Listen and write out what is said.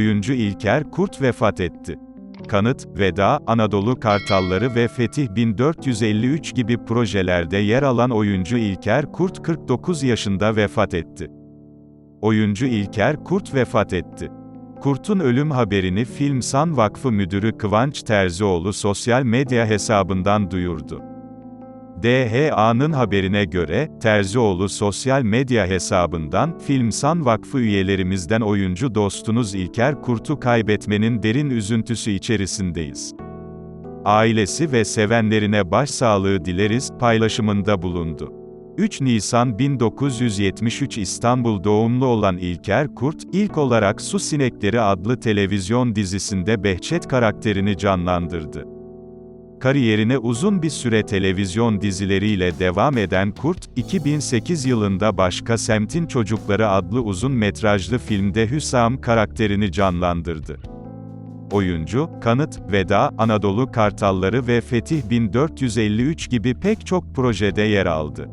Oyuncu İlker Kurt vefat etti. Kanıt, Veda, Anadolu Kartalları ve Fetih 1453 gibi projelerde yer alan oyuncu İlker Kurt 49 yaşında vefat etti. Oyuncu İlker Kurt vefat etti. Kurt'un ölüm haberini Filmsan Vakfı Müdürü Kıvanç Terzioğlu sosyal medya hesabından duyurdu. DHA'nın haberine göre, Terzioğlu sosyal medya hesabından, Filmsan Vakfı üyelerimizden oyuncu dostunuz İlker Kurt'u kaybetmenin derin üzüntüsü içerisindeyiz. Ailesi ve sevenlerine başsağlığı dileriz, paylaşımında bulundu. 3 Nisan 1973 İstanbul doğumlu olan İlker Kurt, ilk olarak Su Sinekleri adlı televizyon dizisinde Behçet karakterini canlandırdı. Kariyerine uzun bir süre televizyon dizileriyle devam eden Kurt, 2008 yılında Başka Semtin Çocukları adlı uzun metrajlı filmde Hüsam karakterini canlandırdı. Oyuncu, Kanıt, Veda, Anadolu Kartalları ve Fetih 1453 gibi pek çok projede yer aldı.